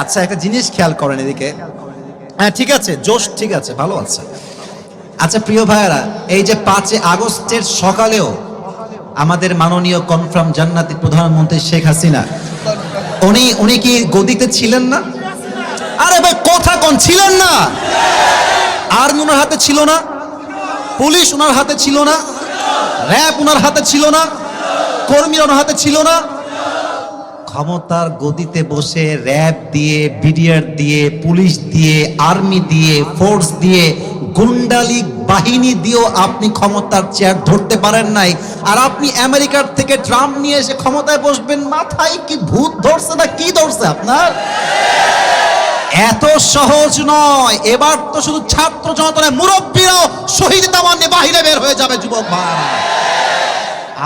আচ্ছা একটা জিনিস খেয়াল করেন এদিকে। হ্যাঁ ঠিক আছে, জোশ, ঠিক আছে, ভালো আছে আচ্ছা প্রিয় ভাইয়েরা, এই যে পাঁচই আগস্টের সকালেও আমাদের মাননীয় কনফার্ম জান্নাতি প্রধানমন্ত্রী শেখ হাসিনা, উনি উনি কি গদিতে ছিলেন না? আরে ভাই, কথা কোন, ছিলেন না। আর্মি ওনার হাতে ছিল না? পুলিশ ওনার হাতে ছিল না? র্যাব ওনার হাতে ছিল না? কর্মী ওনার হাতে ছিল না? ক্ষমতার গদিতে বসে র্যাব দিয়ে বিডিআর দিয়ে, পুলিশ দিয়ে আর্মি দিয়ে ফোর্স দিয়ে, গুন্ডালি বাহিনী দিয়েও আপনি ক্ষমতার চেয়ার ধরতে পারেন নাই। আর আপনি আমেরিকার থেকে ট্রাম্প নিয়ে এসে ক্ষমতায় বসবেন, মাথায় কি ভূত ধরছে না কি ধরছে আপনার? এত সহজ নয়। এবার তো শুধু ছাত্র জনতা মুরব্বীরাও শহীদ তামান্নে বাহিরে বের হয়ে যাবে, যুবক ভাইরা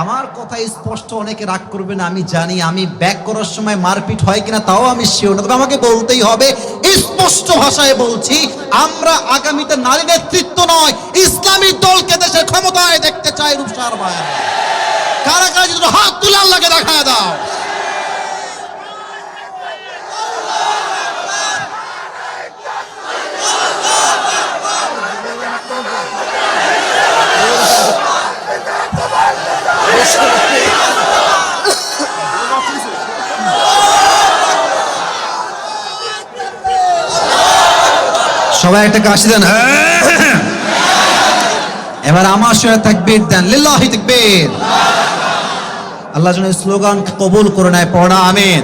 আমার কথা স্পষ্ট অনেকে রাগ করবে না, আমি জানি, আমি ব্যাক করার সময় মারপিট হয় কিনা তাও আমি শিওর না। তবে আমাকে বলতেই হবে, স্পষ্ট ভাষায় বলছি, আমরা আগামীতে নারী নেতৃত্ব নয়, ইসলামী দলকে দেশের ক্ষমতায় দেখতে চাই রূপসার ভাই কারা কারা যদি হাত তুলে লাগে দেখা দাও। সবাই একটা কাশি দেন। এবার আমার সঙ্গে তাকবীর দেন। লিল্লাহি তাকবীর। আল্লাহ যেন স্লোগান কবুল করে নেয়, পড়া, আমিন।